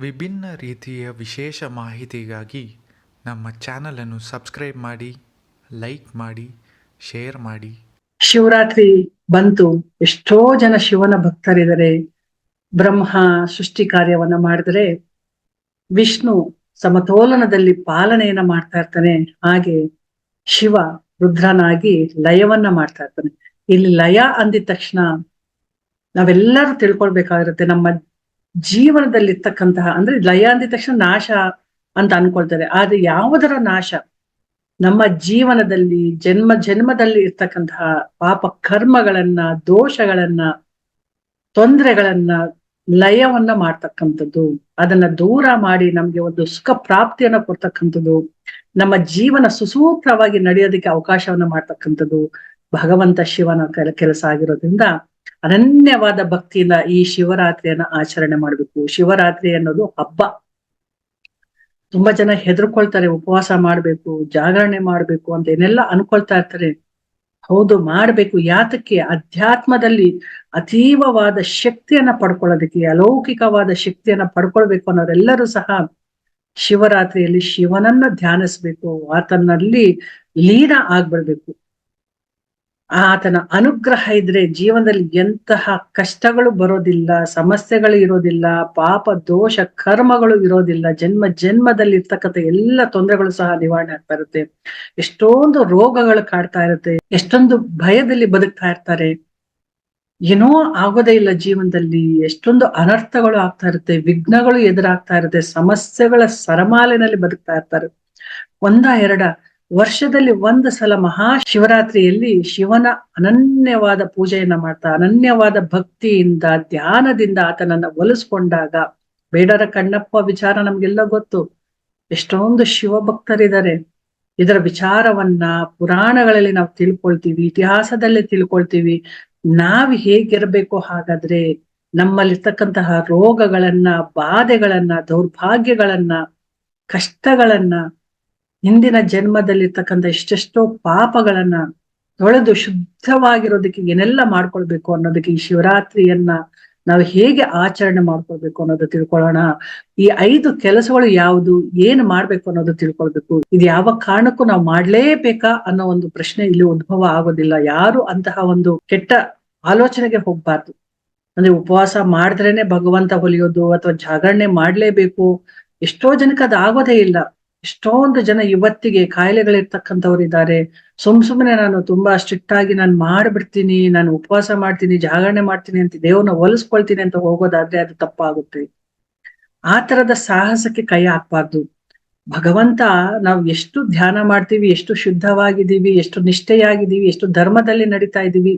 ವಿಭಿನ್ನ ರೀತಿಯ ವಿಶೇಷ ಮಾಹಿತಿಗಾಗಿ ನಮ್ಮ ಚಾನಲನ್ನು ಸಬ್ಸ್ಕ್ರೈಬ್ ಮಾಡಿ, ಲೈಕ್ ಮಾಡಿ, ಶೇರ್ ಮಾಡಿ. ಶಿವರಾತ್ರಿ ಬಂತು. ಎಷ್ಟೋ ಜನ ಶಿವನ ಭಕ್ತರಿದ್ದಾರೆ. ಬ್ರಹ್ಮ ಸೃಷ್ಟಿ ಕಾರ್ಯವನ್ನ ಮಾಡಿದರೆ ವಿಷ್ಣು ಸಮತೋಲನದಲ್ಲಿ ಪಾಲನೆಯನ್ನ ಮಾಡ್ತಾ ಇರ್ತಾನೆ. ಹಾಗೆ ಶಿವ ರುದ್ರನಾಗಿ ಲಯವನ್ನ ಮಾಡ್ತಾ ಇರ್ತಾನೆ. ಇಲ್ಲಿ ಲಯ ಅಂದಿದ ತಕ್ಷಣ ನಾವೆಲ್ಲರೂ ತಿಳ್ಕೊಳ್ಬೇಕಾಗಿರುತ್ತೆ. ನಮ್ಮ ಜೀವನದಲ್ಲಿರ್ತಕ್ಕಂತಹ, ಅಂದ್ರೆ ಲಯ ಅಂದಿದ ತಕ್ಷಣ ನಾಶ ಅಂತ ಅನ್ಕೊಳ್ತಾರೆ ಆದ್ರೆ ಯಾವುದರ ನಾಶ? ನಮ್ಮ ಜೀವನದಲ್ಲಿ, ಜನ್ಮ, ಜನ್ಮದಲ್ಲಿ ಇರ್ತಕ್ಕಂತಹ ಪಾಪ ಕರ್ಮಗಳನ್ನ, ದೋಷಗಳನ್ನ, ತೊಂದರೆಗಳನ್ನ ಲಯವನ್ನ ಮಾಡ್ತಕ್ಕಂಥದ್ದು, ಅದನ್ನ ದೂರ ಮಾಡಿ ನಮ್ಗೆ ಒಂದು ಸುಖ ಪ್ರಾಪ್ತಿಯನ್ನ ಕೊಡ್ತಕ್ಕಂಥದ್ದು, ನಮ್ಮ ಜೀವನ ಸುಸೂತ್ರವಾಗಿ ನಡೆಯೋದಕ್ಕೆ ಅವಕಾಶವನ್ನ ಮಾಡ್ತಕ್ಕಂಥದ್ದು, ಭಗವಂತ ಶಿವನ ಕೆಲ, ಕೆಲಸ ಆಗಿರೋದ್ರಿಂದ ಅನನ್ಯವಾದ ಭಕ್ತಿಯಿಂದ ಈ ಶಿವರಾತ್ರಿಯನ್ನ ಆಚರಣೆ ಮಾಡ್ಬೇಕು. ಶಿವರಾತ್ರಿ ಅನ್ನೋದು ಹಬ್ಬ. ತುಂಬಾ ಜನ ಹೆದರ್ಕೊಳ್ತಾರೆ, ಉಪವಾಸ ಮಾಡ್ಬೇಕು, ಜಾಗರಣೆ ಮಾಡ್ಬೇಕು ಅಂತ ಏನೆಲ್ಲ ಅನ್ಕೊಳ್ತಾ ಇರ್ತಾರೆ. ಹೌದು, ಮಾಡ್ಬೇಕು. ಯಾತಕ್ಕೆ? ಅಧ್ಯಾತ್ಮದಲ್ಲಿ ಅತೀವವಾದ ಶಕ್ತಿಯನ್ನ ಪಡ್ಕೊಳ್ಳೋದಕ್ಕೆ, ಅಲೌಕಿಕವಾದ ಶಕ್ತಿಯನ್ನ ಪಡ್ಕೊಳ್ಬೇಕು ಅನ್ನೋರೆಲ್ಲರೂ ಸಹ ಶಿವರಾತ್ರಿಯಲ್ಲಿ ಶಿವನನ್ನ ಧ್ಯಾನಿಸ್ಬೇಕು. ಆತನಲ್ಲಿ ಲೀನ ಆಗ್ಬಿಡ್ಬೇಕು. ಆತನ ಅನುಗ್ರಹ ಇದ್ರೆ ಜೀವನದಲ್ಲಿ ಎಂತಹ ಕಷ್ಟಗಳು ಬರೋದಿಲ್ಲ, ಸಮಸ್ಯೆಗಳು ಇರೋದಿಲ್ಲ, ಪಾಪ, ದೋಷ, ಕರ್ಮಗಳು ಇರೋದಿಲ್ಲ, ಜನ್ಮ ಜನ್ಮದಲ್ಲಿ ಇರ್ತಕ್ಕಂಥ ಎಲ್ಲ ತೊಂದರೆಗಳು ಸಹ ನಿವಾರಣೆ ಆಗ್ತಾ ಇರುತ್ತೆ. ಎಷ್ಟೊಂದು ರೋಗಗಳು ಕಾಡ್ತಾ ಇರುತ್ತೆ, ಎಷ್ಟೊಂದು ಭಯದಲ್ಲಿ ಬದುಕ್ತಾ ಇರ್ತಾರೆ. ಏನೋ ಆಗೋದೇ ಇಲ್ಲ ಜೀವನದಲ್ಲಿ, ಎಷ್ಟೊಂದು ಅನರ್ಥಗಳು ಆಗ್ತಾ ಇರುತ್ತೆ, ವಿಘ್ನಗಳು ಎದುರಾಗ್ತಾ ಇರುತ್ತೆ, ಸಮಸ್ಯೆಗಳ ಸರಮಾಲೆನಲ್ಲಿ ಬದುಕ್ತಾ ಇರ್ತಾರೆ. ಒಂದ ಎರಡ ವರ್ಷದಲ್ಲಿ ಒಂದು ಸಲ ಮಹಾಶಿವರಾತ್ರಿಯಲ್ಲಿ ಶಿವನ ಅನನ್ಯವಾದ ಪೂಜೆಯನ್ನ ಮಾಡ್ತಾ, ಅನನ್ಯವಾದ ಭಕ್ತಿಯಿಂದ, ಧ್ಯಾನದಿಂದ ಆತನನ್ನ ಒಲಿಸ್ಕೊಂಡಾಗ ಬೇಡರ ಕಣ್ಣಪ್ಪ ವಿಚಾರ ನಮ್ಗೆಲ್ಲ ಗೊತ್ತು. ಎಷ್ಟೊಂದು ಶಿವಭಕ್ತರಿದ್ದಾರೆ. ಇದರ ವಿಚಾರವನ್ನ ಪುರಾಣಗಳಲ್ಲಿ ನಾವು ತಿಳ್ಕೊಳ್ತೀವಿ, ಇತಿಹಾಸದಲ್ಲಿ ತಿಳ್ಕೊಳ್ತೀವಿ. ನಾವ್ ಹೇಗಿರ್ಬೇಕು ಹಾಗಾದ್ರೆ ನಮ್ಮಲ್ಲಿರ್ತಕ್ಕಂತಹ ರೋಗಗಳನ್ನ, ಬಾಧೆಗಳನ್ನ, ದೌರ್ಭಾಗ್ಯಗಳನ್ನ, ಕಷ್ಟಗಳನ್ನ ಹಿಂದಿನ ಜನ್ಮದಲ್ಲಿರ್ತಕ್ಕಂಥ ಎಷ್ಟೆಷ್ಟೋ ಪಾಪಗಳನ್ನ ತೊಳೆದು ಶುದ್ಧವಾಗಿರೋದಕ್ಕೆ ಏನೆಲ್ಲ ಮಾಡ್ಕೊಳ್ಬೇಕು ಅನ್ನೋದಕ್ಕೆ ಈ ಶಿವರಾತ್ರಿಯನ್ನ ನಾವು ಹೇಗೆ ಆಚರಣೆ ಮಾಡ್ಕೊಳ್ಬೇಕು ಅನ್ನೋದು ತಿಳ್ಕೊಳ್ಳೋಣ. ಈ ಐದು ಕೆಲಸಗಳು ಯಾವುದು, ಏನು ಮಾಡ್ಬೇಕು ಅನ್ನೋದು ತಿಳ್ಕೊಳ್ಬೇಕು. ಇದು ಯಾವ ಕಾರಣಕ್ಕೂ ನಾವು ಮಾಡ್ಲೇಬೇಕಾ ಅನ್ನೋ ಒಂದು ಪ್ರಶ್ನೆ ಇಲ್ಲಿ ಉದ್ಭವ ಆಗೋದಿಲ್ಲ. ಯಾರು ಅಂತಹ ಒಂದು ಕೆಟ್ಟ ಆಲೋಚನೆಗೆ ಹೋಗ್ಬಾರ್ದು. ಅಂದ್ರೆ ಉಪವಾಸ ಮಾಡಿದ್ರೇನೆ ಭಗವಂತ ಹೊಲಿಯೋದು ಅಥವಾ ಜಾಗರಣೆ ಮಾಡ್ಲೇಬೇಕು. ಎಷ್ಟೋ ಜನಕ್ಕೆ ಅದು ಆಗೋದೇ ಇಲ್ಲ. ಎಷ್ಟೊಂದು ಜನ ಇವತ್ತಿಗೆ ಕಾಯಿಲೆಗಳಿರ್ತಕ್ಕಂಥವ್ರು ಇದ್ದಾರೆ ಸುಮ್ ಸುಮ್ಮನೆ ನಾನು ತುಂಬಾ ಸ್ಟ್ರಿಕ್ಟ್ ಆಗಿ ನಾನು ಮಾಡ್ಬಿಡ್ತೀನಿ, ನಾನು ಉಪವಾಸ ಮಾಡ್ತೀನಿ, ಜಾಗರಣೆ ಮಾಡ್ತೀನಿ ಅಂತ ದೇವ್ರನ್ನ ಹೊಲಿಸ್ಕೊಳ್ತೀನಿ ಅಂತ ಹೋಗೋದಾದ್ರೆ ಅದು ತಪ್ಪಾಗುತ್ತೆ. ಆ ತರದ ಸಾಹಸಕ್ಕೆ ಕೈ ಹಾಕ್ಬಾರ್ದು. ಭಗವಂತ, ನಾವು ಎಷ್ಟು ಧ್ಯಾನ ಮಾಡ್ತೀವಿ, ಎಷ್ಟು ಶುದ್ಧವಾಗಿದ್ದೀವಿ, ಎಷ್ಟು ನಿಷ್ಠೆಯಾಗಿದ್ದೀವಿ, ಎಷ್ಟು ಧರ್ಮದಲ್ಲಿ ನಡೀತಾ ಇದ್ದೀವಿ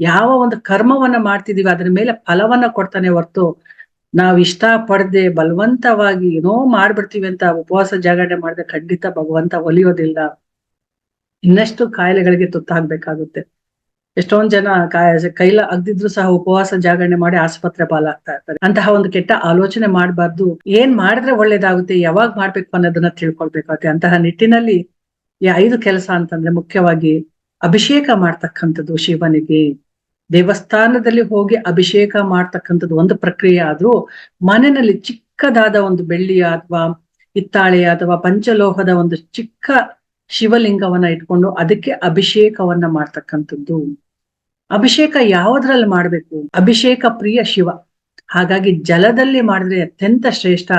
ಯಾವ ಒಂದು ಕರ್ಮವನ್ನ ಮಾಡ್ತಿದೀವಿ ಅದ್ರ ಮೇಲೆ ಫಲವನ್ನ ಕೊಡ್ತಾನೆ ಹೊರ್ತು ನಾವ್ ಇಷ್ಟ ಪಡ್ದೆ ಬಲವಂತವಾಗಿ ಏನೋ ಮಾಡ್ಬಿಡ್ತೀವಿ ಅಂತ ಉಪವಾಸ ಜಾಗರಣೆ ಮಾಡಿದ್ರೆ ಖಂಡಿತ ಭಗವಂತ ಒಲಿಯೋದಿಲ್ಲ. ಇನ್ನಷ್ಟು ಕಾಯಿಲೆಗಳಿಗೆ ತುತ್ತಾಗ್ಬೇಕಾಗುತ್ತೆ. ಎಷ್ಟೊಂದ್ ಜನ ಕಾಯ ಕೈಲ ಅಗ್ದಿದ್ರು ಸಹ ಉಪವಾಸ ಜಾಗರಣೆ ಮಾಡಿ ಆಸ್ಪತ್ರೆ ಪಾಲಾಗ್ತಾ ಇರ್ತಾರೆ ಅಂತಹ ಒಂದು ಕೆಟ್ಟ ಆಲೋಚನೆ ಮಾಡಬಾರ್ದು. ಏನ್ ಮಾಡಿದ್ರೆ ಒಳ್ಳೇದಾಗುತ್ತೆ, ಯಾವಾಗ ಮಾಡ್ಬೇಕು ಅನ್ನೋದನ್ನ ತಿಳ್ಕೊಳ್ಬೇಕಾಗುತ್ತೆ ಅಂತಹ ನಿಟ್ಟಿನಲ್ಲಿ ಈ ಐದು ಕೆಲಸ ಅಂತಂದ್ರೆ ಮುಖ್ಯವಾಗಿ ಅಭಿಷೇಕ ಮಾಡ್ತಕ್ಕಂಥದ್ದು ಶಿವನಿಗೆ. ದೇವಸ್ಥಾನದಲ್ಲಿ ಹೋಗಿ ಅಭಿಷೇಕ ಮಾಡ್ತಕ್ಕಂಥದ್ದು ಒಂದು ಪ್ರಕ್ರಿಯೆ ಆದ್ರೂ ಮನೆಯಲ್ಲಿ ಚಿಕ್ಕದಾದ ಒಂದು ಬೆಳ್ಳಿಯ ಅಥವಾ ಹಿತ್ತಾಳೆಯ ಅಥವಾ ಪಂಚಲೋಹದ ಒಂದು ಚಿಕ್ಕ ಶಿವಲಿಂಗವನ್ನ ಇಟ್ಕೊಂಡು ಅದಕ್ಕೆ ಅಭಿಷೇಕವನ್ನ ಮಾಡ್ತಕ್ಕಂಥದ್ದು. ಅಭಿಷೇಕ ಯಾವುದ್ರಲ್ಲಿ ಮಾಡ್ಬೇಕು? ಅಭಿಷೇಕ ಪ್ರಿಯ ಶಿವ. ಹಾಗಾಗಿ ಜಲದಲ್ಲಿ ಮಾಡಿದ್ರೆ ಅತ್ಯಂತ ಶ್ರೇಷ್ಠ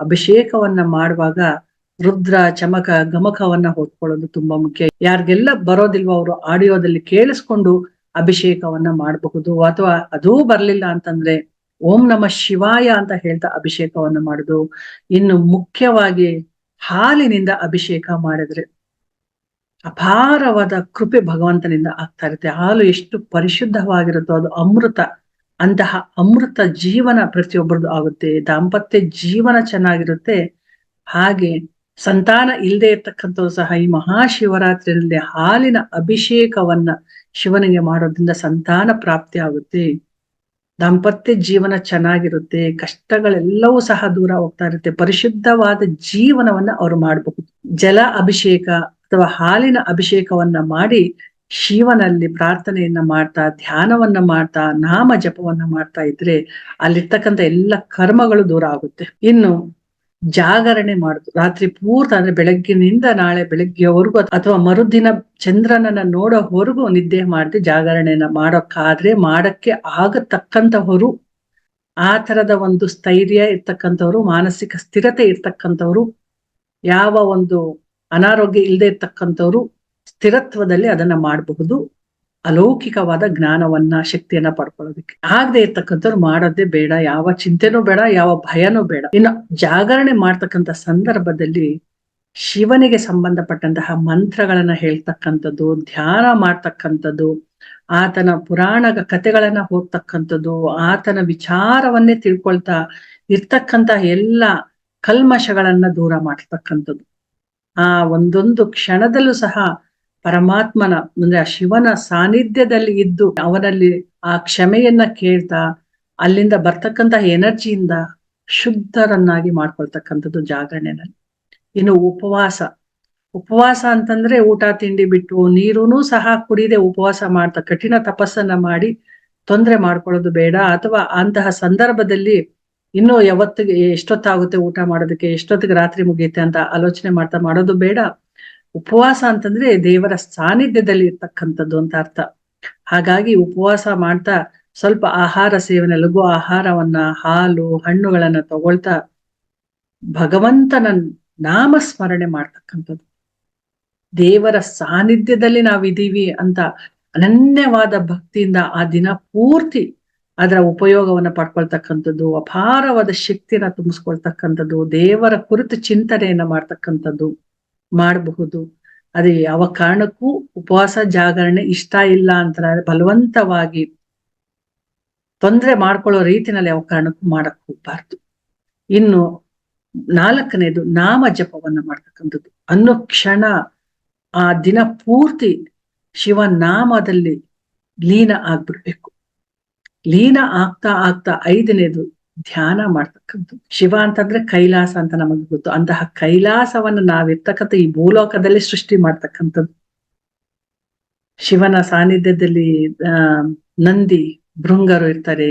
ಅಭಿಷೇಕವನ್ನ ಮಾಡುವಾಗ ರುದ್ರ, ಚಮಕ, ಗಮಕವನ್ನ ಹೊತ್ಕೊಳ್ಳೋದು ತುಂಬಾ ಮುಖ್ಯ. ಯಾರಿಗೆಲ್ಲ ಬರೋದಿಲ್ವೋ ಅವರು ಆಡಿಯೋದಲ್ಲಿ ಕೇಳಿಸ್ಕೊಂಡು ಅಭಿಷೇಕವನ್ನ ಮಾಡಬಹುದು ಅಥವಾ ಅದೂ ಬರ್ಲಿಲ್ಲ ಅಂತಂದ್ರೆ ಓಂ ನಮ ಶಿವಾಯ ಅಂತ ಹೇಳ್ತಾ ಅಭಿಷೇಕವನ್ನ ಮಾಡುದು. ಇನ್ನು ಮುಖ್ಯವಾಗಿ ಹಾಲಿನಿಂದ ಅಭಿಷೇಕ ಮಾಡಿದ್ರೆ ಅಪಾರವಾದ ಕೃಪೆ ಭಗವಂತನಿಂದ ಆಗ್ತಾ ಇರುತ್ತೆ. ಹಾಲು ಎಷ್ಟು ಪರಿಶುದ್ಧವಾಗಿರುತ್ತೋ ಅದು ಅಮೃತ, ಅಂತಹ ಅಮೃತ ಜೀವನ ಪ್ರತಿಯೊಬ್ಬರದು ಆಗುತ್ತೆ. ದಾಂಪತ್ಯ ಜೀವನ ಚೆನ್ನಾಗಿರುತ್ತೆ. ಹಾಗೆ ಸಂತಾನ ಇಲ್ಲದೆ ಇರ್ತಕ್ಕಂಥವ್ರು ಸಹ ಈ ಮಹಾಶಿವರಾತ್ರಿಯಲ್ಲಿ ಹಾಲಿನ ಅಭಿಷೇಕವನ್ನ ಶಿವನಿಗೆ ಮಾಡೋದ್ರಿಂದ ಸಂತಾನ ಪ್ರಾಪ್ತಿ ಆಗುತ್ತೆ. ದಾಂಪತ್ಯ ಜೀವನ ಚೆನ್ನಾಗಿರುತ್ತೆ. ಕಷ್ಟಗಳೆಲ್ಲವೂ ಸಹ ದೂರ ಹೋಗ್ತಾ ಇರುತ್ತೆ. ಪರಿಶುದ್ಧವಾದ ಜೀವನವನ್ನ ಅವ್ರು ಮಾಡಬಹುದು ಜಲ ಅಭಿಷೇಕ ಅಥವಾ ಹಾಲಿನ ಅಭಿಷೇಕವನ್ನ ಮಾಡಿ ಶಿವನಲ್ಲಿ ಪ್ರಾರ್ಥನೆಯನ್ನ ಮಾಡ್ತಾ, ಧ್ಯಾನವನ್ನ ಮಾಡ್ತಾ, ನಾಮ ಜಪವನ್ನ ಮಾಡ್ತಾ ಇದ್ರೆ ಅಲ್ಲಿರ್ತಕ್ಕಂಥ ಎಲ್ಲ ಕರ್ಮಗಳು ದೂರ ಆಗುತ್ತೆ. ಇನ್ನು ಜಾಗರಣೆ ಮಾಡುದು. ರಾತ್ರಿ ಪೂರ್ತಿ ಅಂದ್ರೆ ಬೆಳಗ್ಗಿನಿಂದ ನಾಳೆ ಬೆಳಗ್ಗೆವರೆಗೂ ಅಥವಾ ಮರುದಿನ ಚಂದ್ರನನ್ನ ನೋಡೋವರೆಗೂ ನಿದ್ದೆ ಮಾಡದೆ ಜಾಗರಣೆನ ಮಾಡೋಕ್ಕಾದ್ರೆ ಮಾಡಕ್ಕೆ ಆಗತಕ್ಕಂತವರು ಆ ತರದ ಒಂದು ಸ್ಥೈರ್ಯ ಇರ್ತಕ್ಕಂಥವ್ರು, ಮಾನಸಿಕ ಸ್ಥಿರತೆ ಇರ್ತಕ್ಕಂಥವ್ರು, ಯಾವ ಒಂದು ಅನಾರೋಗ್ಯ ಇಲ್ಲದೆ ಇರ್ತಕ್ಕಂಥವ್ರು ಸ್ಥಿರತ್ವದಲ್ಲಿ ಅದನ್ನ ಮಾಡಬಹುದು. ಅಲೌಕಿಕವಾದ ಜ್ಞಾನವನ್ನ, ಶಕ್ತಿಯನ್ನ ಪಡ್ಕೊಳ್ಳೋದಕ್ಕೆ. ಆಗದೆ ಇರ್ತಕ್ಕಂಥವ್ರು ಮಾಡೋದೇ ಬೇಡ. ಯಾವ ಚಿಂತೆನೂ ಬೇಡ, ಯಾವ ಭಯನೂ ಬೇಡ. ಇನ್ನು ಜಾಗರಣೆ ಮಾಡ್ತಕ್ಕಂಥ ಸಂದರ್ಭದಲ್ಲಿ ಶಿವನಿಗೆ ಸಂಬಂಧಪಟ್ಟಂತಹ ಮಂತ್ರಗಳನ್ನ ಹೇಳ್ತಕ್ಕಂಥದ್ದು, ಧ್ಯಾನ ಮಾಡ್ತಕ್ಕಂಥದ್ದು, ಆತನ ಪುರಾಣ ಕಥೆಗಳನ್ನ ಹೋಗ್ತಕ್ಕಂಥದ್ದು ಆತನ ವಿಚಾರವನ್ನೇ ತಿಳ್ಕೊಳ್ತಾ ಇರ್ತಕ್ಕಂತಹ ಎಲ್ಲ ಕಲ್ಮಶಗಳನ್ನ ದೂರ ಮಾಡ್ತಕ್ಕಂಥದ್ದು. ಆ ಒಂದೊಂದು ಕ್ಷಣದಲ್ಲೂ ಸಹ ಪರಮಾತ್ಮನ, ಅಂದ್ರೆ ಆ ಶಿವನ ಸಾನ್ನಿಧ್ಯದಲ್ಲಿ ಇದ್ದು ಅವನಲ್ಲಿ ಆ ಕ್ಷಮೆಯನ್ನ ಕೇಳ್ತಾ ಅಲ್ಲಿಂದ ಬರ್ತಕ್ಕಂತ ಎನರ್ಜಿಯಿಂದ ಶುದ್ಧರನ್ನಾಗಿ ಮಾಡ್ಕೊಳ್ತಕ್ಕಂಥದ್ದು ಜಾಗರಣೆನಲ್ಲಿ. ಇನ್ನು ಉಪವಾಸ ಉಪವಾಸ ಅಂತಂದ್ರೆ ಊಟ, ತಿಂಡಿ ಬಿಟ್ಟು ನೀರುನೂ ಸಹ ಕುಡಿದೆ ಉಪವಾಸ ಮಾಡ್ತಾ ಕಠಿಣ ತಪಸ್ಸನ್ನ ಮಾಡಿ ತೊಂದರೆ ಮಾಡ್ಕೊಳ್ಳೋದು ಬೇಡ. ಅಥವಾ ಅಂತಹ ಸಂದರ್ಭದಲ್ಲಿ ಇನ್ನು ಯಾವತ್ತಿಗೆ ಎಷ್ಟೊತ್ತಾಗುತ್ತೆ ಊಟ ಮಾಡೋದಕ್ಕೆ, ಎಷ್ಟೊತ್ತಿಗೆ ರಾತ್ರಿ ಮುಗಿಯುತ್ತೆ ಅಂತ ಆಲೋಚನೆ ಮಾಡ್ತಾ ಮಾಡೋದು ಬೇಡ. ಉಪವಾಸ ಅಂತಂದ್ರೆ ದೇವರ ಸಾನ್ನಿಧ್ಯದಲ್ಲಿ ಇರ್ತಕ್ಕಂಥದ್ದು ಅಂತ ಅರ್ಥ. ಹಾಗಾಗಿ ಉಪವಾಸ ಮಾಡ್ತಾ ಸ್ವಲ್ಪ ಆಹಾರ ಸೇವನೆ, ಲಘು ಆಹಾರವನ್ನ, ಹಾಲು, ಹಣ್ಣುಗಳನ್ನ ತಗೊಳ್ತಾ ಭಗವಂತನ ನಾಮಸ್ಮರಣೆ ಮಾಡ್ತಕ್ಕಂಥದ್ದು. ದೇವರ ಸಾನ್ನಿಧ್ಯದಲ್ಲಿ ನಾವಿದೀವಿ ಅಂತ ಅನನ್ಯವಾದ ಭಕ್ತಿಯಿಂದ ಆ ದಿನ ಪೂರ್ತಿ ಅದರ ಉಪಯೋಗವನ್ನ ಪಡ್ಕೊಳ್ತಕ್ಕಂಥದ್ದು, ಅಪಾರವಾದ ಶಕ್ತಿಯನ್ನ ತುಂಬಿಸ್ಕೊಳ್ತಕ್ಕಂಥದ್ದು, ದೇವರ ಕುರಿತು ಚಿಂತನೆಯನ್ನ ಮಾಡ್ತಕ್ಕಂಥದ್ದು. ಮಾಡಬಹುದು. ಅದೇ ಯಾವ ಕಾರಣಕ್ಕೂ ಉಪವಾಸ ಜಾಗರಣೆ ಇಷ್ಟ ಇಲ್ಲ ಅಂತ ಬಲವಂತವಾಗಿ ತೊಂದರೆ ಮಾಡ್ಕೊಳ್ಳೋ ರೀತಿನಲ್ಲಿ ಯಾವ ಕಾರಣಕ್ಕೂ ಮಾಡಕ್ ಹೋಗ್ಬಾರ್ದು. ಇನ್ನು ನಾಲ್ಕನೇದು ನಾಮ ಜಪವನ್ನ ಮಾಡ್ತಕ್ಕಂಥದ್ದು. ಅನ್ನೋ ಕ್ಷಣ ಆ ದಿನ ಪೂರ್ತಿ ಶಿವನಾಮದಲ್ಲಿ ಲೀನ ಆಗ್ಬಿಡ್ಬೇಕು. ಲೀನ ಆಗ್ತಾ ಆಗ್ತಾ ಐದನೇದು ಧ್ಯಾನ ಮಾಡ್ತಕ್ಕಂಥದ್ದು. ಶಿವ ಅಂತಂದ್ರೆ ಕೈಲಾಸ ಅಂತ ನಮಗೆ ಗೊತ್ತು. ಅಂತಹ ಕೈಲಾಸವನ್ನ ನಾವಿರ್ತಕ್ಕಂಥ ಈ ಭೂಲೋಕದಲ್ಲಿ ಸೃಷ್ಟಿ ಮಾಡ್ತಕ್ಕಂಥದ್ದು. ಶಿವನ ಸಾನ್ನಿಧ್ಯದಲ್ಲಿ ನಂದಿ, ಭೃಂಗರು ಇರ್ತಾರೆ,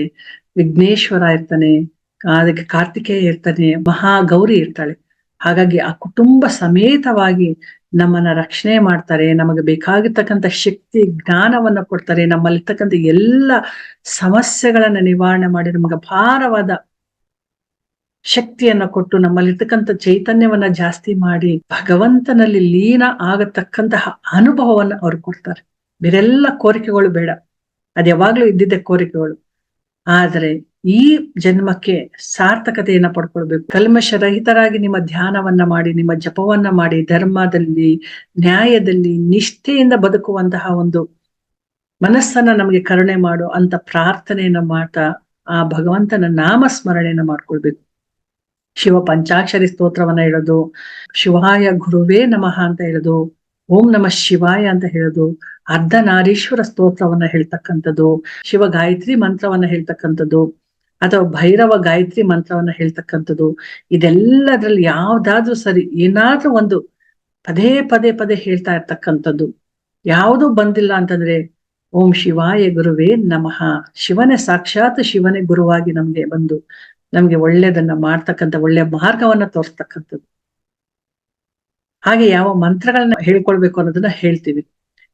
ವಿಘ್ನೇಶ್ವರ ಇರ್ತಾನೆ ಅದಕ್ಕೆ ಕಾರ್ತಿಕೇಯ ಇರ್ತಾನೆ, ಮಹಾಗೌರಿ ಇರ್ತಾಳೆ. ಹಾಗಾಗಿ ಆ ಕುಟುಂಬ ಸಮೇತವಾಗಿ ನಮ್ಮನ್ನ ರಕ್ಷಣೆ ಮಾಡ್ತಾರೆ, ನಮಗೆ ಬೇಕಾಗಿರ್ತಕ್ಕಂಥ ಶಕ್ತಿ, ಜ್ಞಾನವನ್ನ ಕೊಡ್ತಾರೆ, ನಮ್ಮಲ್ಲಿರ್ತಕ್ಕಂಥ ಎಲ್ಲ ಸಮಸ್ಯೆಗಳನ್ನ ನಿವಾರಣೆ ಮಾಡಿ ನಮಗೆ ಭಾರವಾದ ಶಕ್ತಿಯನ್ನ ಕೊಟ್ಟು ನಮ್ಮಲ್ಲಿರ್ತಕ್ಕಂಥ ಚೈತನ್ಯವನ್ನ ಜಾಸ್ತಿ ಮಾಡಿ ಭಗವಂತನಲ್ಲಿ ಲೀನ ಆಗತಕ್ಕಂತಹ ಅನುಭವವನ್ನ ಅವ್ರು ಕೊಡ್ತಾರೆ. ಬೇರೆಲ್ಲ ಕೋರಿಕೆಗಳು ಬೇಡ. ಅದ್ ಯಾವಾಗ್ಲೂ ಇದ್ದಿದ್ದೆ ಕೋರಿಕೆಗಳು. ಆದರೆ ಈ ಜನ್ಮಕ್ಕೆ ಸಾರ್ಥಕತೆಯನ್ನ ಪಡ್ಕೊಳ್ಬೇಕು. ಕಲ್ಮಶ ರಹಿತರಾಗಿ ನಿಮ್ಮ ಧ್ಯಾನವನ್ನ ಮಾಡಿ, ನಿಮ್ಮ ಜಪವನ್ನ ಮಾಡಿ, ಧರ್ಮದಲ್ಲಿ, ನ್ಯಾಯದಲ್ಲಿ, ನಿಷ್ಠೆಯಿಂದ ಬದುಕುವಂತಹ ಒಂದು ಮನಸ್ಸನ್ನ ನಮಗೆ ಕರುಣೆ ಮಾಡು ಅಂತ ಪ್ರಾರ್ಥನೆಯನ್ನ ಮಾಡ್ತಾ ಆ ಭಗವಂತನ ನಾಮ ಸ್ಮರಣೆಯನ್ನ ಮಾಡ್ಕೊಳ್ಬೇಕು. ಶಿವ ಪಂಚಾಕ್ಷರಿ ಸ್ತೋತ್ರವನ್ನ ಹೇಳೋದು, ಶಿವಾಯ ಗುರುವೇ ನಮಃ ಅಂತ ಹೇಳೋದು ಓಂ ನಮ ಶಿವಾಯ ಅಂತ ಹೇಳೋದು ಅರ್ಧನಾರೀಶ್ವರ ಸ್ತೋತ್ರವನ್ನ ಹೇಳ್ತಕ್ಕಂಥದ್ದು, ಶಿವ ಗಾಯತ್ರಿ ಮಂತ್ರವನ್ನ ಹೇಳ್ತಕ್ಕಂಥದ್ದು, ಅಥವಾ ಭೈರವ ಗಾಯತ್ರಿ ಮಂತ್ರವನ್ನ ಹೇಳ್ತಕ್ಕಂಥದ್ದು, ಇದೆಲ್ಲದ್ರಲ್ಲಿ ಯಾವ್ದಾದ್ರೂ ಸರಿ ಏನಾದ್ರೂ ಒಂದು ಪದೇ ಪದೇ ಪದೇ ಹೇಳ್ತಾ ಇರ್ತಕ್ಕಂಥದ್ದು. ಯಾವುದು ಬಂದಿಲ್ಲ ಅಂತಂದ್ರೆ, ಓಂ ಶಿವಾಯ ಗುರುವೇ ನಮಃ. ಶಿವನೇ ಸಾಕ್ಷಾತ್ ಶಿವನೇ ಗುರುವಾಗಿ ನಮ್ಗೆ ಬಂದು ನಮ್ಗೆ ಒಳ್ಳೇದನ್ನ ಮಾಡ್ತಕ್ಕಂಥ, ಒಳ್ಳೆ ಮಾರ್ಗವನ್ನ ತೋರಿಸ್ತಕ್ಕಂಥದ್ದು. ಹಾಗೆ ಯಾವ ಮಂತ್ರಗಳನ್ನ ಹೇಳ್ಕೊಳ್ಬೇಕು ಅನ್ನೋದನ್ನ ಹೇಳ್ತೀವಿ.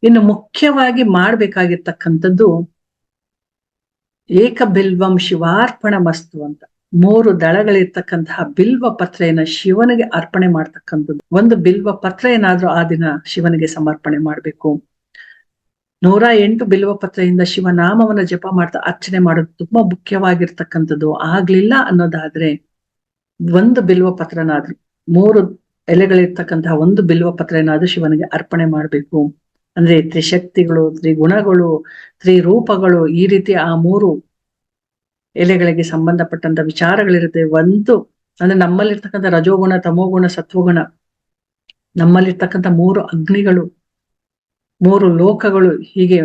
ಇನ್ನು ಮುಖ್ಯವಾಗಿ ಮಾಡ್ಬೇಕಾಗಿರ್ತಕ್ಕಂಥದ್ದು ಏಕ ಬಿಲ್ವಂ ಶಿವಾರ್ಪಣ ಮಸ್ತು ಅಂತ. ಮೂರು ದಳಗಳಿರ್ತಕ್ಕಂತಹ ಬಿಲ್ವ ಪತ್ರೆಯನ್ನ ಶಿವನಿಗೆ ಅರ್ಪಣೆ ಮಾಡ್ತಕ್ಕಂಥದ್ದು. ಒಂದು ಬಿಲ್ವ ಪತ್ರ ಏನಾದ್ರೂ ಆ ದಿನ ಶಿವನಿಗೆ ಸಮರ್ಪಣೆ ಮಾಡ್ಬೇಕು. ನೂರ ಎಂಟು ಬಿಲ್ವ ಪತ್ರೆಯಿಂದ ಶಿವನಾಮವನ್ನ ಜಪ ಮಾಡ್ತಾ ಅರ್ಚನೆ ಮಾಡೋದು ತುಂಬಾ ಮುಖ್ಯವಾಗಿರ್ತಕ್ಕಂಥದ್ದು. ಆಗ್ಲಿಲ್ಲ ಅನ್ನೋದಾದ್ರೆ ಒಂದು ಬಿಲ್ವ ಪತ್ರನಾದ್ರು ಮೂರು ಎಲೆಗಳಿರ್ತಕ್ಕಂತಹ ಒಂದು ಬಿಲ್ವ ಪತ್ರನಾದ್ರೂ ಶಿವನಿಗೆ ಅರ್ಪಣೆ ಮಾಡ್ಬೇಕು. ಅಂದ್ರೆ ತ್ರಿಶಕ್ತಿಗಳು, ತ್ರಿಗುಣಗಳು, ತ್ರಿರೂಪಗಳು ಈ ರೀತಿ ಆ ಮೂರು ಎಲೆಗಳಿಗೆ ಸಂಬಂಧಪಟ್ಟಂತ ವಿಚಾರಗಳಿರುತ್ತೆ. ಒಂದು ಅಂದ್ರೆ ನಮ್ಮಲ್ಲಿರ್ತಕ್ಕಂಥ ರಜೋಗುಣ, ತಮೋಗುಣ, ಸತ್ವಗುಣ. ನಮ್ಮಲ್ಲಿರ್ತಕ್ಕಂಥ ಮೂರು ಅಗ್ನಿಗಳು, ಮೂರು ಲೋಕಗಳು ಹೀಗೆ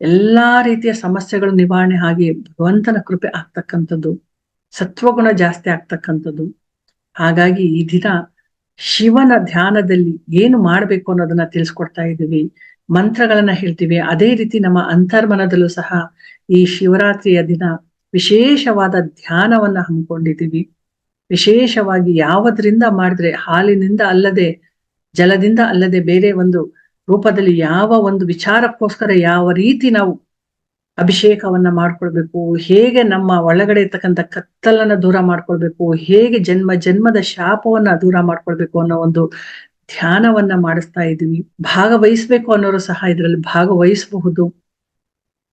ಎಲ್ಲಾ ರೀತಿಯ ಸಮಸ್ಯೆಗಳು ನಿವಾರಣೆ ಆಗಿ ಭಗವಂತನ ಕೃಪೆ ಆಗ್ತಕ್ಕಂಥದ್ದು. ಸತ್ವಗುಣ ಜಾಸ್ತಿ ಆಗ್ತಕ್ಕಂಥದ್ದು. ಹಾಗಾಗಿ ಈ ದಿನ ಶಿವನ ಧ್ಯಾನದಲ್ಲಿ ಏನು ಮಾಡ್ಬೇಕು ಅನ್ನೋದನ್ನ ತಿಳಿಸ್ಕೊಡ್ತಾ ಇದ್ದೀವಿ. ಮಂತ್ರಗಳನ್ನ ಹೇಳ್ತೀವಿ. ಅದೇ ರೀತಿ ನಮ್ಮ ಅಂತರ್ಮನದಲ್ಲೂ ಸಹ ಈ ಶಿವರಾತ್ರಿಯ ದಿನ ವಿಶೇಷವಾದ ಧ್ಯಾನವನ್ನ ಹಮ್ಮಿಕೊಂಡಿದ್ದೀವಿ. ವಿಶೇಷವಾಗಿ ಯಾವದ್ರಿಂದ ಮಾಡಿದ್ರೆ ಹಾಲಿನಿಂದ ಅಲ್ಲದೆ ಜಲದಿಂದ ಅಲ್ಲದೆ ಬೇರೆ ಒಂದು ರೂಪದಲ್ಲಿ ಯಾವ ಒಂದು ವಿಚಾರಕ್ಕೋಸ್ಕರ ಯಾವ ರೀತಿ ನಾವು ಅಭಿಷೇಕವನ್ನ ಮಾಡ್ಕೊಳ್ಬೇಕು, ಹೇಗೆ ನಮ್ಮ ಒಳಗಡೆ ಇರ್ತಕ್ಕಂಥ ಕತ್ತಲನ್ನ ದೂರ ಮಾಡ್ಕೊಳ್ಬೇಕು, ಹೇಗೆ ಜನ್ಮ, ಜನ್ಮದ ಶಾಪವನ್ನ ದೂರ ಮಾಡ್ಕೊಳ್ಬೇಕು ಅನ್ನೋ ಒಂದು ಧ್ಯಾನವನ್ನ ಮಾಡಿಸ್ತಾ ಇದ್ದೀವಿ. ಭಾಗವಹಿಸ್ಬೇಕು ಅನ್ನೋರು ಸಹ ಇದರಲ್ಲಿ ಭಾಗವಹಿಸಬಹುದು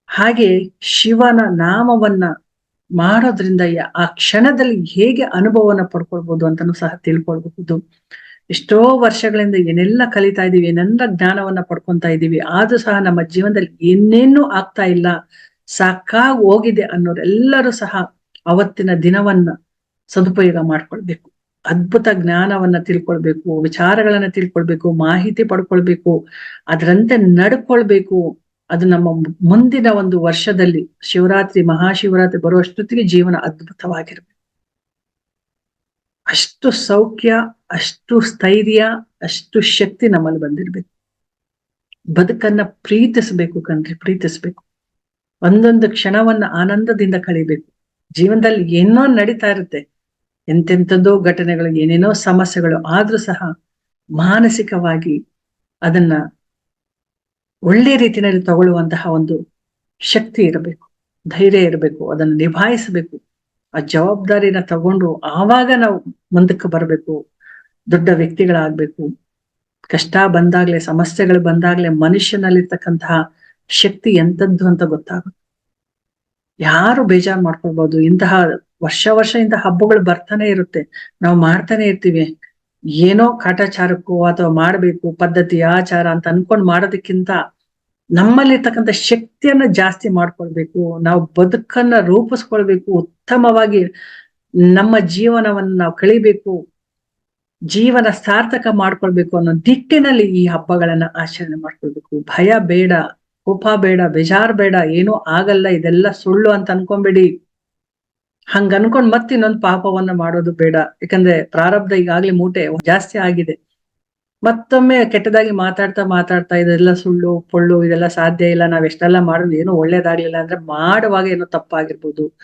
ಹಾಗೆ ಶಿವನ ನಾಮವನ್ನ ಮಾಡೋದ್ರಿಂದ ಆ ಕ್ಷಣದಲ್ಲಿ ಹೇಗೆ ಅನುಭವನ ಪಡ್ಕೊಳ್ಬಹುದು ಅಂತಾನು ಸಹ ತಿಳ್ಕೊಳ್ಬಹುದು. ಎಷ್ಟೋ ವರ್ಷಗಳಿಂದ ಏನೆಲ್ಲ ಕಲಿತಾ ಇದೀವಿ, ಏನೆಲ್ಲ ಜ್ಞಾನವನ್ನ ಪಡ್ಕೊಂತಾ ಇದ್ದೀವಿ ಆದ್ರೂ ಸಹ ನಮ್ಮ ಜೀವನದಲ್ಲಿ ಏನೇನು ಆಗ್ತಾ ಇಲ್ಲ, ಸಾಕಾಗಿ ಹೋಗಿದೆ ಅನ್ನೋರೆಲ್ಲರೂ ಸಹ ಅವತ್ತಿನ ದಿನವನ್ನ ಸದುಪಯೋಗ ಮಾಡ್ಕೊಳ್ಬೇಕು. ಅದ್ಭುತ ಜ್ಞಾನವನ್ನ ತಿಳ್ಕೊಳ್ಬೇಕು, ವಿಚಾರಗಳನ್ನ ತಿಳ್ಕೊಳ್ಬೇಕು, ಮಾಹಿತಿ ಪಡ್ಕೊಳ್ಬೇಕು, ಅದರಂತೆ ನಡ್ಕೊಳ್ಬೇಕು. ಅದು ನಮ್ಮ ಮುಂದಿನ ಒಂದು ವರ್ಷದಲ್ಲಿ ಶಿವರಾತ್ರಿ, ಮಹಾಶಿವರಾತ್ರಿ ಬರುವಷ್ಟೊತ್ತಿಗೆ ಜೀವನ ಅದ್ಭುತವಾಗಿರ್ಬೇಕು. ಅಷ್ಟು ಸೌಖ್ಯ, ಅಷ್ಟು ಸ್ಥೈರ್ಯ, ಅಷ್ಟು ಶಕ್ತಿ ನಮ್ಮಲ್ಲಿ ಬಂದಿರ್ಬೇಕು. ಬದುಕನ್ನ ಪ್ರೀತಿಸ್ಬೇಕು ಕಣ್ರಿ, ಪ್ರೀತಿಸ್ಬೇಕು. ಒಂದೊಂದು ಕ್ಷಣವನ್ನ ಆನಂದದಿಂದ ಕಳಿಬೇಕು. ಜೀವನದಲ್ಲಿ ಏನೋ ನಡೀತಾ ಇರುತ್ತೆ. ಎಂತೆಂಥದ್ದೋ ಘಟನೆಗಳು, ಏನೇನೋ ಸಮಸ್ಯೆಗಳು ಆದ್ರೂ ಸಹ ಮಾನಸಿಕವಾಗಿ ಅದನ್ನ ಒಳ್ಳೆ ರೀತಿಯಲ್ಲಿ ತಗೊಳ್ಳುವಂತಹ ಒಂದು ಶಕ್ತಿ ಇರಬೇಕು. ಧೈರ್ಯ ಇರಬೇಕು, ಅದನ್ನು ನಿಭಾಯಿಸಬೇಕು. ಆ ಜವಾಬ್ದಾರಿನ ತಗೊಂಡು ಆವಾಗ ನಾವು ಮುಂದಕ್ಕೆ ಬರಬೇಕು. ದೊಡ್ಡ ವ್ಯಕ್ತಿಗಳಾಗ್ಬೇಕು. ಕಷ್ಟ ಬಂದಾಗ್ಲೆ, ಸಮಸ್ಯೆಗಳು ಬಂದಾಗ್ಲೆ ಮನುಷ್ಯನಲ್ಲಿರ್ತಕ್ಕಂತಹ ಶಕ್ತಿ ಎಂತದ್ದು ಅಂತ ಗೊತ್ತಾಗುತ್ತೆ. ಯಾರು ಬೇಜಾರ್ ಮಾಡ್ಕೊಳ್ಬಹುದು ಇಂತಹ ವರ್ಷ ವರ್ಷ ಇಂತಹ ಹಬ್ಬಗಳು ಬರ್ತಾನೆ ಇರುತ್ತೆ. ನಾವು ಮಾಡ್ತಾನೆ ಇರ್ತೀವಿ. ಏನೋ ಕಾಟಾಚಾರಕ್ಕೂ ಅಥವಾ ಮಾಡ್ಬೇಕು, ಪದ್ಧತಿ, ಆಚಾರ ಅಂತ ಅನ್ಕೊಂಡ್ ಮಾಡೋದಕ್ಕಿಂತ ನಮ್ಮಲ್ಲಿರ್ತಕ್ಕಂಥ ಶಕ್ತಿಯನ್ನ ಜಾಸ್ತಿ ಮಾಡ್ಕೊಳ್ಬೇಕು, ನಾವು ಬದುಕನ್ನ ರೂಪಿಸ್ಕೊಳ್ಬೇಕು, ಉತ್ತಮವಾಗಿ ನಮ್ಮ ಜೀವನವನ್ನ ನಾವು ಕಳಿಬೇಕು, ಜೀವನ ಸಾರ್ಥಕ ಮಾಡ್ಕೊಳ್ಬೇಕು ಅನ್ನೋ ದಿಟ್ಟಿನಲ್ಲಿ ಈ ಹಬ್ಬಗಳನ್ನ ಆಚರಣೆ ಮಾಡ್ಕೊಳ್ಬೇಕು. ಭಯ ಬೇಡ, ಕೋಪ ಬೇಡ, ಬೇಜಾರ್ ಬೇಡ, ಏನೂ ಆಗಲ್ಲ, ಇದೆಲ್ಲ ಸುಳ್ಳು ಅಂತ ಅನ್ಕೊಂಬೇಡಿ. ಹಂಗ ಅನ್ಕೊಂಡ್ ಮತ್ತೆ ಇನ್ನೊಂದು ಪಾಪವನ್ನ ಮಾಡೋದು ಬೇಡ. ಯಾಕಂದ್ರೆ ಪ್ರಾರಬ್ಧ ಈಗಾಗ್ಲೇ ಮೂಟೆ ಜಾಸ್ತಿ ಆಗಿದೆ. ಮತ್ತೊಮ್ಮೆ ಕೆಟ್ಟದಾಗಿ ಮಾತಾಡ್ತಾ ಮಾತಾಡ್ತಾ ಇದೆಲ್ಲ ಸುಳ್ಳು, ಪೊಳ್ಳು ಇದೆಲ್ಲ ಸಾಧ್ಯ ಇಲ್ಲ, ನಾವ್ ಎಷ್ಟೆಲ್ಲ ಮಾಡೋದು ಏನೋ ಒಳ್ಳೇದಾಗ್ಲಿಲ್ಲ ಅಂದ್ರೆ ಮಾಡುವಾಗ ಏನೋ ತಪ್ಪಾಗಿರ್ಬೋದು.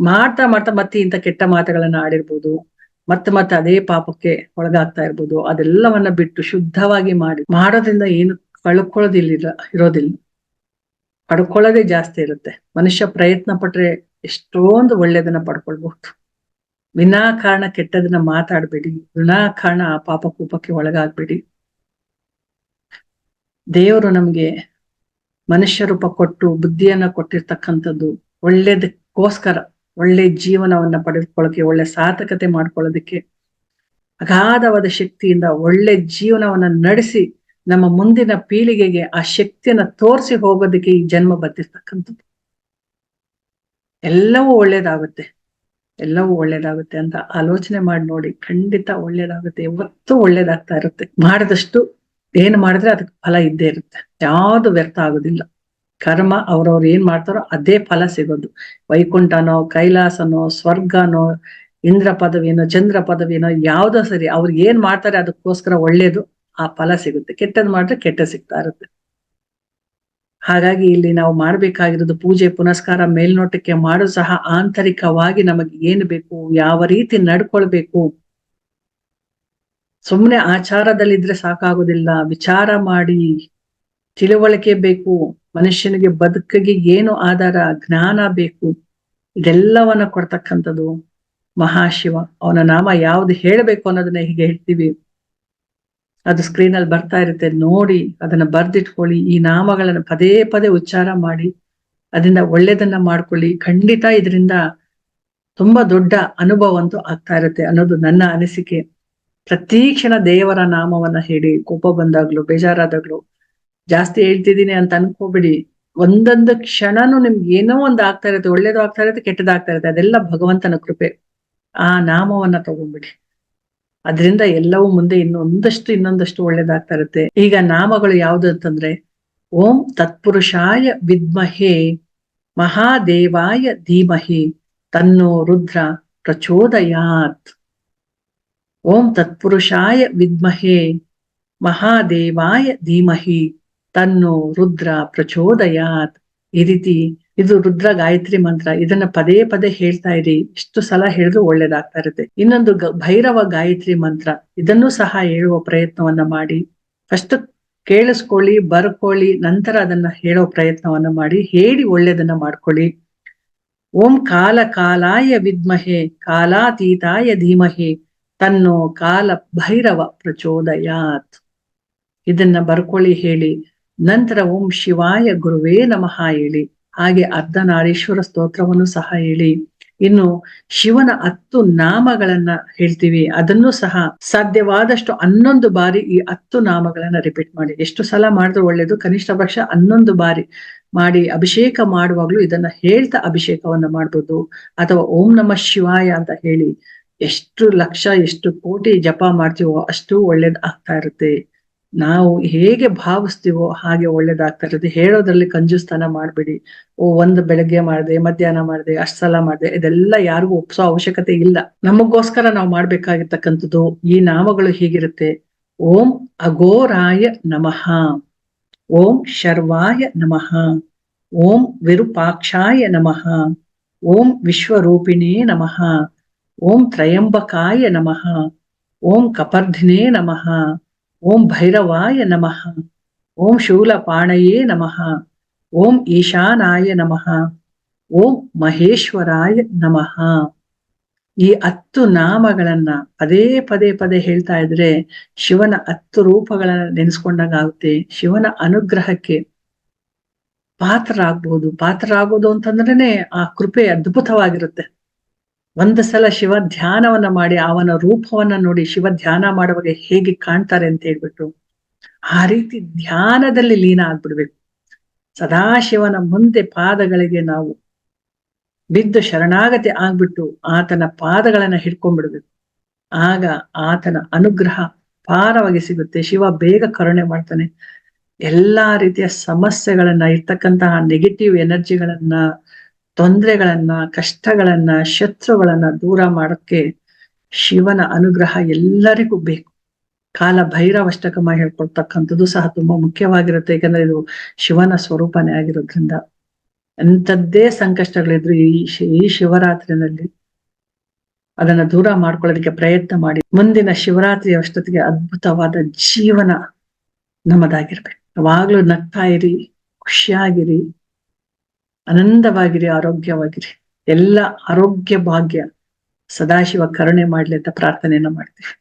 ಮಾಡ್ತಾ ಮಾಡ್ತಾ ಮತ್ತೆ ಇಂಥ ಕೆಟ್ಟ ಮಾತುಗಳನ್ನ ಆಡಿರ್ಬೋದು. ಮತ್ತೆ ಮತ್ತೆ ಅದೇ ಪಾಪಕ್ಕೆ ಒಳಗಾಗ್ತಾ ಇರ್ಬೋದು. ಅದೆಲ್ಲವನ್ನ ಬಿಟ್ಟು ಶುದ್ಧವಾಗಿ ಮಾಡಿ, ಮಾಡೋದ್ರಿಂದ ಏನು ಕಳ್ಕೊಳ್ಳೋದಿಲ್ಲ ಇರೋದಿಲ್ಲ. ಪಡ್ಕೊಳ್ಳೋದೇ ಜಾಸ್ತಿ ಇರುತ್ತೆ. ಮನುಷ್ಯ ಪ್ರಯತ್ನ ಪಟ್ರೆ ಎಷ್ಟೊಂದು ಒಳ್ಳೇದನ್ನ ಪಡ್ಕೊಳ್ಬಹುದು. ವಿನಾಕಾರಣ ಕೆಟ್ಟದನ್ನ ಮಾತಾಡ್ಬೇಡಿ. ವಿನಾಕಾರಣ ಆ ಪಾಪ ಕೂಪಕ್ಕೆ ಒಳಗಾಗ್ಬೇಡಿ. ದೇವರು ನಮ್ಗೆ ಮನುಷ್ಯ ರೂಪ ಕೊಟ್ಟು ಬುದ್ಧಿಯನ್ನ ಕೊಟ್ಟಿರ್ತಕ್ಕಂಥದ್ದು ಒಳ್ಳೇದಕ್ಕೋಸ್ಕರ, ಒಳ್ಳೆ ಜೀವನವನ್ನ ಪಡೆದುಕೊಳ್ಳಕ್ಕೆ ಒಳ್ಳೆ ಸಾರ್ಥಕತೆ ಮಾಡ್ಕೊಳ್ಳೋದಕ್ಕೆ, ಅಗಾಧವಾದ ಶಕ್ತಿಯಿಂದ ಒಳ್ಳೆ ಜೀವನವನ್ನ ನಡೆಸಿ ನಮ್ಮ ಮುಂದಿನ ಪೀಳಿಗೆಗೆ ಆ ಶಕ್ತಿಯನ್ನ ತೋರಿಸಿ ಹೋಗೋದಕ್ಕೆ ಈ ಜನ್ಮ ಬಂದಿರ್ತಕ್ಕಂಥದ್ದು ಎಲ್ಲವೂ ಒಳ್ಳೇದಾಗುತ್ತೆ. ಎಲ್ಲವೂ ಒಳ್ಳೇದಾಗುತ್ತೆ ಅಂತ ಆಲೋಚನೆ ಮಾಡಿ ನೋಡಿ, ಖಂಡಿತ ಒಳ್ಳೇದಾಗುತ್ತೆ. ಯಾವತ್ತೂ ಒಳ್ಳೇದಾಗ್ತಾ ಇರುತ್ತೆ. ಮಾಡಿದಷ್ಟು ಏನ್ ಮಾಡಿದ್ರೆ ಅದಕ್ಕೆ ಫಲ ಇದ್ದೇ ಇರುತ್ತೆ. ಯಾವ್ದು ವ್ಯರ್ಥ ಆಗೋದಿಲ್ಲ. ಕರ್ಮ ಅವ್ರವ್ರು ಏನ್ ಮಾಡ್ತಾರೋ ಅದೇ ಫಲ ಸಿಗೋದು. ವೈಕುಂಠನೋ, ಕೈಲಾಸನೋ, ಸ್ವರ್ಗನೋ, ಇಂದ್ರ ಪದವಿನೋ, ಚಂದ್ರ ಪದವಿನೋ, ಯಾವ್ದೋ ಸರಿ ಅವ್ರು ಏನ್ ಮಾಡ್ತಾರೆ ಅದಕ್ಕೋಸ್ಕರ ಒಳ್ಳೇದು, ಆ ಫಲ ಸಿಗುತ್ತೆ. ಕೆಟ್ಟದ್ ಮಾಡಿದ್ರೆ ಕೆಟ್ಟ ಸಿಗ್ತಾ ಇರುತ್ತೆ. ಹಾಗಾಗಿ ಇಲ್ಲಿ ನಾವು ಮಾಡಬೇಕಾಗಿರೋದು ಪೂಜೆ ಪುನಸ್ಕಾರ ಮೇಲ್ನೋಟಕ್ಕೆ ಮಾಡೋ ಸಹ ಆಂತರಿಕವಾಗಿ ನಮಗೆ ಏನ್ ಬೇಕು, ಯಾವ ರೀತಿ ನಡ್ಕೊಳ್ಬೇಕು ಸುಮ್ಮನೆ ಆಚಾರದಲ್ಲಿದ್ರೆ ಸಾಕಾಗೋದಿಲ್ಲ. ವಿಚಾರ ಮಾಡಿ ತಿಳುವಳಿಕೆ ಬೇಕು, ಮನುಷ್ಯನಿಗೆ ಬದುಕಿಗೆ ಏನು ಆಧಾರ, ಜ್ಞಾನ ಬೇಕು, ಇದೆಲ್ಲವನ್ನ ಕೊಡ್ತಕ್ಕಂಥದ್ದು ಮಹಾಶಿವ. ಅವನ ನಾಮ ಯಾವ್ದು ಹೇಳಬೇಕು ಅನ್ನೋದನ್ನ ಹೀಗೆ ಹೇಳ್ತೀವಿ. ಅದು ಸ್ಕ್ರೀನ್ ಅಲ್ಲಿ ಬರ್ತಾ ಇರುತ್ತೆ, ನೋಡಿ, ಅದನ್ನ ಬರ್ದಿಟ್ಕೊಳ್ಳಿ, ಈ ನಾಮಗಳನ್ನ ಪದೇ ಪದೇ ಉಚ್ಚಾರ ಮಾಡಿ ಅದರಿಂದ ಒಳ್ಳೇದನ್ನ ಮಾಡ್ಕೊಳ್ಳಿ. ಖಂಡಿತ ಇದರಿಂದ ತುಂಬಾ ದೊಡ್ಡ ಅನುಭವ ಅಂತೂ ಆಗ್ತಾ ಇರುತ್ತೆ ಅನ್ನೋದು ನನ್ನ ಅನಿಸಿಕೆ. ಪ್ರತಿ ಕ್ಷಣ ದೇವರ ನಾಮವನ್ನ ಹೇಳಿ, ಕೋಪ ಬಂದಾಗ್ಲು, ಬೇಜಾರಾದಾಗ್ಲು, ಜಾಸ್ತಿ ಹೇಳ್ತಿದ್ದೀನಿ ಅಂತ ಅನ್ಕೋಬಿಡಿ. ಒಂದೊಂದು ಕ್ಷಣನು ನಿಮ್ಗೆ ಏನೋ ಒಂದು ಆಗ್ತಾ ಇರುತ್ತೆ, ಒಳ್ಳೇದು ಆಗ್ತಾ ಇರುತ್ತೆ, ಕೆಟ್ಟದಾಗ್ತಾ ಇರುತ್ತೆ, ಅದೆಲ್ಲ ಭಗವಂತನ ಕೃಪೆ. ಆ ನಾಮವನ್ನ ತಗೊಂಡ್ಬಿಡಿ ಅದರಿಂದ ಎಲ್ಲವೂ ಮುಂದೆ ಇನ್ನೊಂದಷ್ಟು ಇನ್ನೊಂದಷ್ಟು ಒಳ್ಳೇದಾಗ್ತಾ ಇರುತ್ತೆ. ಈಗ ನಾಮಗಳು ಯಾವುದು ಅಂತಂದ್ರೆ, ಓಂ ತತ್ಪುರುಷಾಯ ವಿದ್ಮಹೇ, ಮಹಾದೇವಾಯ ಧೀಮಹಿ, ತನ್ನೋ ರುದ್ರ ಪ್ರಚೋದಯಾತ್. ಓಂ ತತ್ಪುರುಷಾಯ ವಿದ್ಮಹೇ, ಮಹಾದೇವಾಯ ಧೀಮಹಿ, ತನ್ನೋ ರುದ್ರ ಪ್ರಚೋದಯಾತ್. ಈ ರೀತಿ ಇದು ರುದ್ರ ಗಾಯತ್ರಿ ಮಂತ್ರ. ಇದನ್ನ ಪದೇ ಪದೇ ಹೇಳ್ತಾ ಇರಿ. ಇಷ್ಟು ಸಲ ಹೇಳಿದ್ರು ಒಳ್ಳೇದಾಗ್ತಾ ಇರುತ್ತೆ. ಇನ್ನೊಂದು ಭೈರವ ಗಾಯತ್ರಿ ಮಂತ್ರ. ಇದನ್ನು ಸಹ ಹೇಳುವ ಪ್ರಯತ್ನವನ್ನ ಮಾಡಿ. ಫಸ್ಟ್ ಕೇಳಿಸ್ಕೊಳ್ಳಿ, ಬರ್ಕೊಳ್ಳಿ, ನಂತರ ಅದನ್ನ ಹೇಳೋ ಪ್ರಯತ್ನವನ್ನ ಮಾಡಿ. ಹೇಳಿ ಒಳ್ಳೇದನ್ನ ಮಾಡ್ಕೊಳ್ಳಿ. ಓಂ ಕಾಲ ಕಾಲಾಯ ವಿದ್ಮಹೆ, ಕಾಲಾತೀತಾಯ ಧೀಮಹೆ, ತನ್ನೋ ಕಾಲ ಭೈರವ ಪ್ರಚೋದಯಾತ್. ಇದನ್ನ ಬರ್ಕೊಳ್ಳಿ ಹೇಳಿ. ನಂತರ ಓಂ ಶಿವಾಯ ಗುರುವೇ ನಮಃ ಹೇಳಿ. ಹಾಗೆ ಅರ್ಧನಾರೀಶ್ವರ ಸ್ತೋತ್ರವನ್ನು ಸಹ ಹೇಳಿ. ಇನ್ನು ಶಿವನ ಹತ್ತು ನಾಮಗಳನ್ನ ಹೇಳ್ತೀವಿ. ಅದನ್ನು ಸಹ ಸಾಧ್ಯವಾದಷ್ಟು ಹನ್ನೊಂದು ಬಾರಿ ಈ ಹತ್ತು ನಾಮಗಳನ್ನ ರಿಪೀಟ್ ಮಾಡಿ. ಎಷ್ಟು ಸಲ ಮಾಡಿದ್ರು ಒಳ್ಳೇದು. ಕನಿಷ್ಠ ಪಕ್ಷ ಹನ್ನೊಂದು ಬಾರಿ ಮಾಡಿ ಅಭಿಷೇಕ ಮಾಡುವಾಗ್ಲೂ ಇದನ್ನ ಹೇಳ್ತಾ ಅಭಿಷೇಕವನ್ನ ಮಾಡ್ಬೋದು. ಅಥವಾ ಓಂ ನಮ ಶಿವಾಯ ಅಂತ ಹೇಳಿ ಎಷ್ಟು ಲಕ್ಷ, ಎಷ್ಟು ಕೋಟಿ ಜಪ ಮಾಡ್ತೀವೋ ಅಷ್ಟು ಒಳ್ಳೇದು ಆಗ್ತಾ ಇರುತ್ತೆ. ನಾವು ಹೇಗೆ ಭಾವಿಸ್ತೀವೋ ಹಾಗೆ ಒಳ್ಳೇದಾಗ್ತಾ ಇರ್ತದೆ ಹೇಳೋದ್ರಲ್ಲಿ ಕಂಜುಸ್ತನ ಮಾಡಬೇಡಿ. ಓ, ಒಂದು ಬೆಳಗ್ಗೆ ಮಾಡಿದೆ, ಮಧ್ಯಾಹ್ನ ಮಾಡಿದೆ, ಅಷ್ಟ್ ಸಲ ಮಾಡಿದೆ, ಇದೆಲ್ಲ ಯಾರಿಗೂ ಒಪ್ಸೋ ಅವಶ್ಯಕತೆ ಇಲ್ಲ. ನಮಗೋಸ್ಕರ ನಾವು ಮಾಡ್ಬೇಕಾಗಿರ್ತಕ್ಕಂಥದ್ದು ಈ ನಾಮಗಳು ಹೀಗಿರುತ್ತೆ. ಓಂ ಅಘೋರಾಯ ನಮಃ. ಓಂ ಶರ್ವಾಯ ನಮಃ. ಓಂ ವಿರೂಪಾಕ್ಷಾಯ ನಮಃ. ಓಂ ವಿಶ್ವರೂಪಿಣೇ ನಮಃ. ಓಂ ತ್ರಯಂಬಕಾಯ ನಮಃ. ಓಂ ಕಪರ್ಧಿನೇ ನಮಃ. ಓಂ ಭೈರವಾಯ ನಮಃ. ಓಂ ಶೂಲಪಾಣಯೇ ನಮಃ. ಓಂ ಈಶಾನಾಯ ನಮಃ. ಓಂ ಮಹೇಶ್ವರಾಯ ನಮಃ. ಈ ಹತ್ತು ನಾಮಗಳನ್ನ ಪದೇ ಪದೇ ಪದೇ ಹೇಳ್ತಾ ಇದ್ರೆ ಶಿವನ ಹತ್ತು ರೂಪಗಳನ್ನ ನೆನೆಸ್ಕೊಂಡಾಗುತ್ತೆ ಶಿವನ ಅನುಗ್ರಹಕ್ಕೆ ಪಾತ್ರರಾಗ್ಬೋದು. ಪಾತ್ರರಾಗೋದು ಅಂತಂದ್ರೇನೆ ಆ ಕೃಪೆ ಅದ್ಭುತವಾಗಿರುತ್ತೆ. ಒಂದು ಸಲ ಶಿವ ಧ್ಯಾನವನ್ನ ಮಾಡಿ ಅವನ ರೂಪವನ್ನ ನೋಡಿ ಶಿವ ಧ್ಯಾನ ಮಾಡುವಾಗ ಹೇಗೆ ಕಾಣ್ತಾರೆ ಅಂತ ಹೇಳ್ಬಿಟ್ಟು ಆ ರೀತಿ ಧ್ಯಾನದಲ್ಲಿ ಲೀನ ಆಗ್ಬಿಡ್ಬೇಕು. ಸದಾಶಿವನ ಮುಂದೆ ಪಾದಗಳಿಗೆ ನಾವು ಬಿದ್ದು ಶರಣಾಗತಿ ಆಗ್ಬಿಟ್ಟು ಆತನ ಪಾದಗಳನ್ನ ಹಿಡ್ಕೊಂಡ್ಬಿಡ್ಬೇಕು. ಆಗ ಆತನ ಅನುಗ್ರಹ ಪಾರವಾಗಿ ಸಿಗುತ್ತೆ. ಶಿವ ಬೇಗ ಕರುಣೆ ಮಾಡ್ತಾನೆ. ಎಲ್ಲಾ ರೀತಿಯ ಸಮಸ್ಯೆಗಳನ್ನ, ಇರ್ತಕ್ಕಂತಹ ನೆಗೆಟಿವ್ ಎನರ್ಜಿಗಳನ್ನ ತೊಂದರೆಗಳನ್ನ, ಕಷ್ಟಗಳನ್ನ, ಶತ್ರುಗಳನ್ನ ದೂರ ಮಾಡಕ್ಕೆ ಶಿವನ ಅನುಗ್ರಹ ಎಲ್ಲರಿಗೂ ಬೇಕು. ಕಾಲ ಭೈರವಷ್ಟಕಮ ಹೇಳ್ಕೊಳ್ತಕ್ಕಂಥದ್ದು ಸಹ ತುಂಬಾ ಮುಖ್ಯವಾಗಿರುತ್ತೆ. ಯಾಕಂದ್ರೆ ಇದು ಶಿವನ ಸ್ವರೂಪನೇ ಆಗಿರೋದ್ರಿಂದ ಎಂಥದ್ದೇ ಸಂಕಷ್ಟಗಳಿದ್ರು ಈ ಈ ಶಿವರಾತ್ರಿನಲ್ಲಿ ಅದನ್ನ ದೂರ ಮಾಡ್ಕೊಳ್ಳೋದಕ್ಕೆ ಪ್ರಯತ್ನ ಮಾಡಿ. ಮುಂದಿನ ಶಿವರಾತ್ರಿ ಅಷ್ಟೊತ್ತಿಗೆ ಅದ್ಭುತವಾದ ಜೀವನ ನಮ್ಮದಾಗಿರ್ಬೇಕು. ಯಾವಾಗ್ಲೂ ನಗ್ತಾ ಇರಿ, ಖುಷಿಯಾಗಿರಿ. ಆನಂದವಾಗಿರಿ ಆರೋಗ್ಯವಾಗಿರಿ. ಎಲ್ಲ ಆರೋಗ್ಯ ಭಾಗ್ಯ ಸದಾಶಿವ ಕರುಣೆ ಮಾಡ್ಲಿ ಅಂತ ಪ್ರಾರ್ಥನೆಯನ್ನ ಮಾಡ್ತೀವಿ.